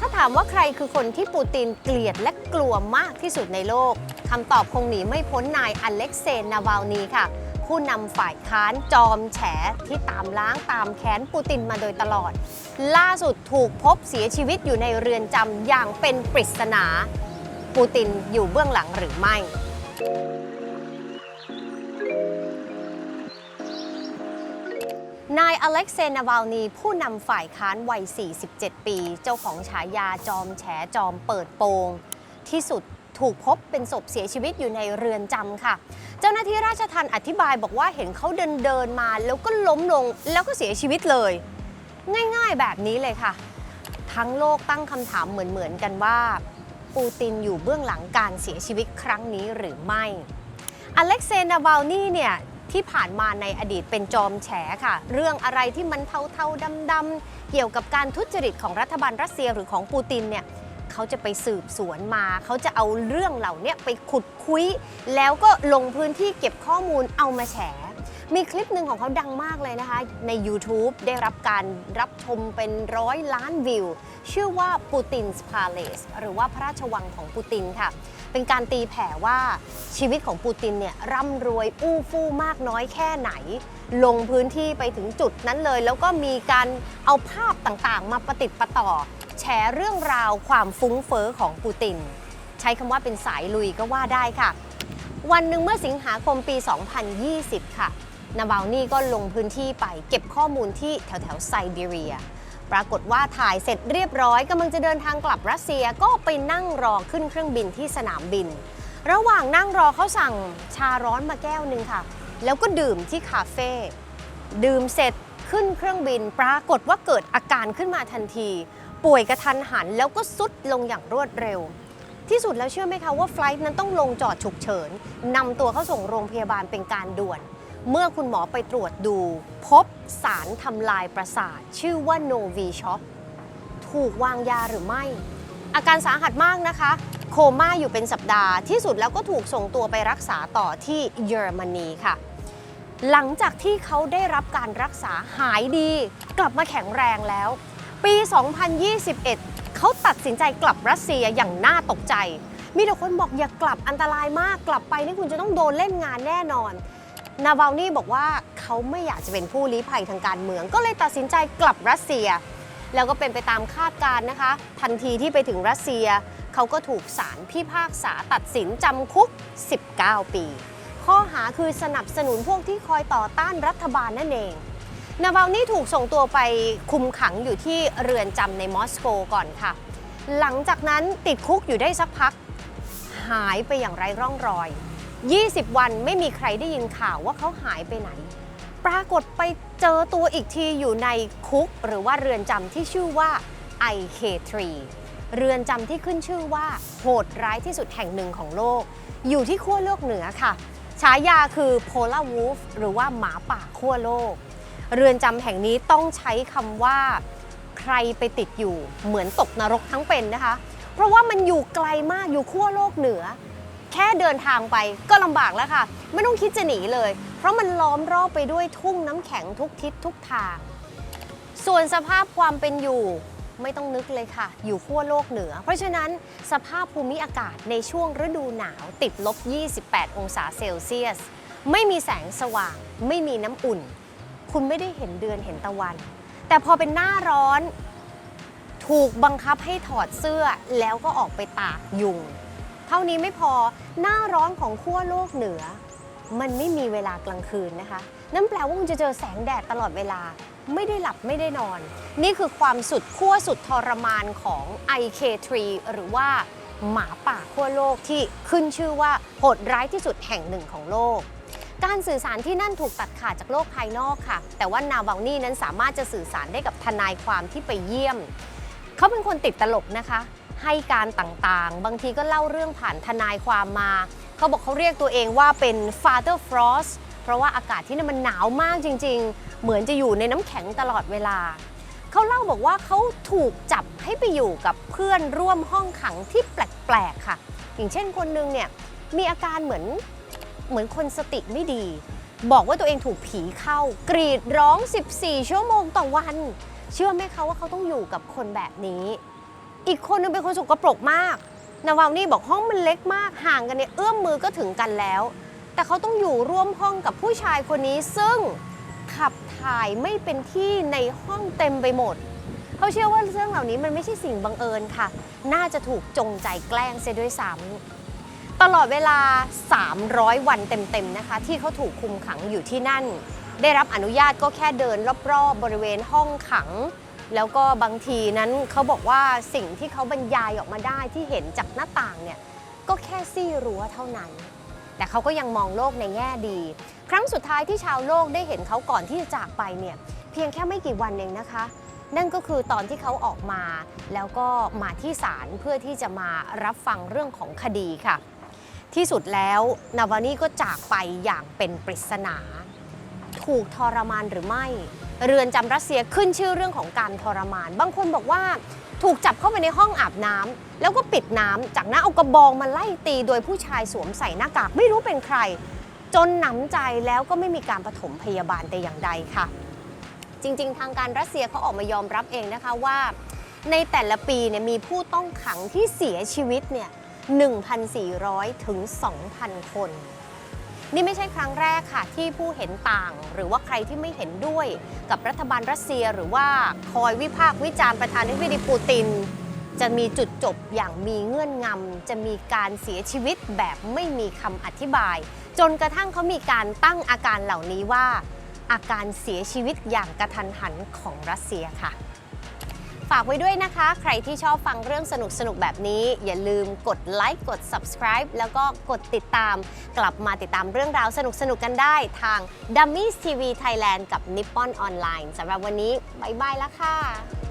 ถ้าถามว่าใครคือคนที่ปูตินเกลียดและกลัวมากที่สุดในโลกคำตอบคงหนีไม่พ้นนายอเล็กเซย์นาวาลนีค่ะ ผู้นำฝ่ายค้านจอมแฉที่ตามล้างตามแค้นปูตินมาโดยตลอด ล่าสุดถูกพบเสียชีวิตอยู่ในเรือนจำอย่างเป็นปริศนา ปูตินอยู่เบื้องหลังหรือไม่ นายอเล็กเซนาวาลนีผู้นำฝ่ายค้านวัย 47 ปี เจ้าของฉายาจอมแฉจอมเปิดโปง ที่สุดถูกพบเป็นศพเสียชีวิตอยู่ในเรือนจำค่ะ เจ้าหน้าที่ราชทัณฑ์อธิบายบอกว่าเห็นเขาเดินเดินมาแล้วก็ล้มลงแล้วก็เสียชีวิตเลย ง่ายๆแบบนี้เลยค่ะ ทั้งโลกตั้งคำถามเหมือนๆกันว่า ปูตินอยู่เบื้องหลังการเสียชีวิตครั้งนี้หรือไม่ อเล็กเซนาวาลนี่เนี่ย ที่ผ่านมาในอดีตเป็นจอมแฉค่ะ เรื่องอะไรที่มันเทาๆดำๆเกี่ยวกับการทุจริตของรัฐบาลรัสเซียหรือของปูตินเนี่ยเขาจะไปสืบสวนมา เขาจะเอาเรื่องเหล่านี้ไปขุดคุย แล้วก็ลงพื้นที่เก็บข้อมูลเอามาแฉ มีคลิปหนึ่งของเขาดังมากเลยนะคะ ใน YouTube ได้รับการรับชมเป็นร้อยล้านวิว ชื่อว่าปูตินส์พาเลสหรือว่าพระราชวังของปูตินค่ะ เป็นการตีแผ่ว่าชีวิตของปูตินเนี่ยร่ำรวยอู้ฟู่มากน้อยแค่ไหน ลงพื้นที่ไปถึงจุดนั้นเลย แล้วก็มีการเอาภาพต่างๆ มาประติดประต่อแชร์เรื่องราวความฟุ้งเฟอ้อของปูติน ใช้คำว่าเป็นสายลุยก็ว่าได้ค่ะวันหนึ่งเมื่อสิงหาคมปี 2020 ค่ะ นาบาลนี่ก็ลงพื้นที่ไปเก็บข้อมูลที่แถวแถวๆไซบีเรีย ปรากฏว่าถ่ายเสร็จเรียบร้อยกำลังจะเดินทางกลับรัสเซียก็ไปนั่งรอขึ้นเครื่องบินที่สนามบิน ระหว่างนั่งรอเขาสั่งชาร้อนมาแก้วหนึ่งค่ะ แล้วก็ดื่มที่คาเฟ่ดื่มเสร็จขึ้นเครื่องบิน ปรากฏว่าเกิดอาการขึ้นมาทันที ป่วยกระทันหันแล้วก็สุดลงอย่างรวดเร็ว ที่สุดแล้วเชื่อไหมคะว่าไฟล์นั้นต้องลงจอดฉุกเฉินนำตัวเขาส่งโรงพยาบาลเป็นการด่วน เมื่อคุณหมอไปตรวจดู พบสารทำลายประสาท ชื่อว่าโนวีช็อปถูกวางยาหรือไม่ อาการสาหัสมากนะคะ โคม่าอยู่เป็นสัปดาห์ที่สุดแล้วก็ถูกส่งตัวไปรักษาต่อที่เยอรมนีค่ะ หลังจากที่เขาได้รับการรักษาหายดี กลับมาแข็งแรงแล้ว ปี 2021 เขาตัดสินใจกลับรัสเซียอย่างน่าตกใจมีแต่คนบอกอย่ากลับอันตรายมากกลับไปนี่คุณจะต้องโดนเล่นงานแน่นอน นาวาลนี่บอกว่าเขาไม่อยากจะเป็นผู้ลี้ภัยทางการเมือง ก็เลยตัดสินใจกลับรัสเซีย แล้วก็เป็นไปตามคาดการณ์นะคะ ทันทีที่ไปถึงรัสเซีย เขาก็ถูกศาลพิพากษาตัดสินจำคุก 19 ปี ข้อหาคือสนับสนุนพวกที่คอยต่อต้านรัฐบาลนั่นเอง นาวาลนี่ถูกส่งตัวไปคุมขังอยู่ที่เรือนจำในมอสโกก่อนค่ะ หลังจากนั้นติดคุกอยู่ได้สักพัก หายไปอย่างไร้ร่องรอย 20 วันไม่มีใครได้ยินข่าวว่าเขาหายไปไหน ปรากฏไปเจอตัวอีกทีอยู่ในคุก หรือว่าเรือนจำที่ชื่อว่า IK3 เรือนจำที่ขึ้นชื่อว่าโหดร้ายที่สุดแห่งหนึ่งของโลก อยู่ที่ขั้วโลกเหนือค่ะ ฉายาคือ Polar Wolf หรือว่าหมาป่าขั้วโลก เรือนจำแห่งนี้ต้องใช้คำว่า ใครไปติดอยู่เหมือนตกนรกทั้งเป็นนะคะ เพราะว่ามันอยู่ไกลมากอยู่ขั้วโลกเหนือ แค่เดินทางไปก็ลำบากแล้วค่ะ ไม่ต้องคิดจะหนีเลย เพราะมันล้อมรอบไปด้วยทุ่งน้ำแข็งทุกทิศทุกทาง ส่วนสภาพความเป็นอยู่ไม่ต้องนึกเลยค่ะ อยู่ขั้วโลกเหนือ เพราะฉะนั้นสภาพภูมิอากาศในช่วงฤดูหนาวติดลบ 28 องศาเซลเซียส ไม่มีแสงสว่าง ไม่มีน้ำอุ่น คุณไม่ได้เห็นเดือนเห็นตะวัน แต่พอเป็นหน้าร้อน ถูกบังคับให้ถอดเสื้อแล้วก็ออกไปตากยุง เท่านี้ไม่พอหน้าร้อนของขั้วโลกเหนือ มันไม่มีเวลากลางคืนนะคะ นั่นแปลว่าคุณจะเจอแสงแดดตลอดเวลา ไม่ได้หลับไม่ได้นอน นี่คือความสุดขั้วสุดทรมานของ IK3 หรือว่าหมาป่าขั้วโลกที่ขึ้นชื่อว่าโหดร้ายที่สุดแห่งหนึ่งของโลก การสื่อสารที่นั่นถูกตัดขาดจากโลกภายนอกค่ะ แต่ว่านาบาลนี่นั้นสามารถจะสื่อสารได้กับทนายความที่ไปเยี่ยม เขาเป็นคนติดตลกนะคะ ให้การต่างๆ บางทีก็เล่าเรื่องผ่านทนายความมา เขาบอกเขาเรียกตัวเองว่าเป็น Father Frost เพราะว่าอากาศที่นั่นมันหนาวมากจริง ๆ เหมือนจะอยู่ในน้ำแข็งตลอดเวลา เขาเล่าบอกว่าเขาถูกจับให้ไปอยู่กับเพื่อนร่วมห้องขังที่แปลกๆค่ะ อย่างเช่นคนนึงเนี่ยมีอาการเหมือนเหมือนคนสติไม่ดี บอกว่าตัวเองถูกผีเข้า กรีดร้อง 14 ชั่วโมงต่อวัน เชื่อไหมคะว่าเขาต้องอยู่กับคนแบบนี้ อีกคนนึงเป็นคนสกปรกมาก นาวาวนี่บอกห้องมันเล็กมากห่างกันเนี่ยเอื้อมมือก็ถึงกันแล้ว แต่เขาต้องอยู่ร่วมห้องกับผู้ชายคนนี้ ซึ่งขับถ่ายไม่เป็นที่ในห้องเต็มไปหมด เขาเชื่อว่าเรื่องเหล่านี้มันไม่ใช่สิ่งบังเอิญค่ะ น่าจะถูกจงใจแกล้งเสียด้วยซ้ำตลอดเวลา 300 วันเต็มๆนะคะ ที่เขาถูกคุมขังอยู่ที่นั่น ได้รับอนุญาตก็แค่เดินรอบๆบริเวณห้องขัง แล้วก็บางทีนั้นเขาบอกว่าสิ่งที่เขาบรรยายออกมาได้ที่เห็นจากหน้าต่างเนี่ยก็แค่ซี่รั้วเท่านั้น แต่เขาก็ยังมองโลกในแง่ดี ครั้งสุดท้ายที่ชาวโลกได้เห็นเขาก่อนที่จะจากไปเนี่ยเพียงแค่ไม่กี่วันเองนะคะ นั่นก็คือตอนที่เขาออกมา แล้วก็มาที่ศาลเพื่อที่จะมารับฟังเรื่องของคดีค่ะ ที่สุดแล้วนาวานี่ก็จากไปอย่างเป็นปริศนา ถูกทรมานหรือไม่ เรือนจำรัสเซียขึ้นชื่อเรื่องของการทรมาน บางคนบอกว่าถูกจับเข้าไปในห้องอาบน้ำแล้วก็ปิดน้ำจากนั้นเอากระบองมาไล่ตีโดยผู้ชายสวมใส่หน้ากากไม่รู้เป็นใคร จนหนำใจแล้วก็ไม่มีการปฐมพยาบาลแต่อย่างใดค่ะ จริงๆ ทางการรัสเซียเขาออกมายอมรับเองนะคะว่า ในแต่ละปีเนี่ยมีผู้ต้องขังที่เสียชีวิตเนี่ย1,400 ถึง 2,000 คน นี่ไม่ใช่ครั้งแรกค่ะที่ผู้เห็นต่าง หรือว่าใครที่ไม่เห็นด้วย กับรัฐบาลรัสเซียหรือว่าคอยวิพากษ์วิจารณ์ประธานาธิบดีปูติน จะมีจุดจบอย่างมีเงื่อนงำจะมีการเสียชีวิตแบบไม่มีคำอธิบาย จนกระทั่งเขามีการตั้งอาการเหล่านี้ว่า อาการเสียชีวิตอย่างกระทันหันของรัสเซียค่ะ ฝากไว้ด้วยนะคะ ใครที่ชอบฟังเรื่องสนุกสนุกแบบนี้ อย่าลืมกดไลค์กด subscribe แล้วก็กดติดตาม กลับมาติดตามเรื่องราวสนุกสนุกกันได้ทาง Dummies TV Thailand กับ Nippon Online สำหรับวันนี้บ๊ายบายแล้วค่ะ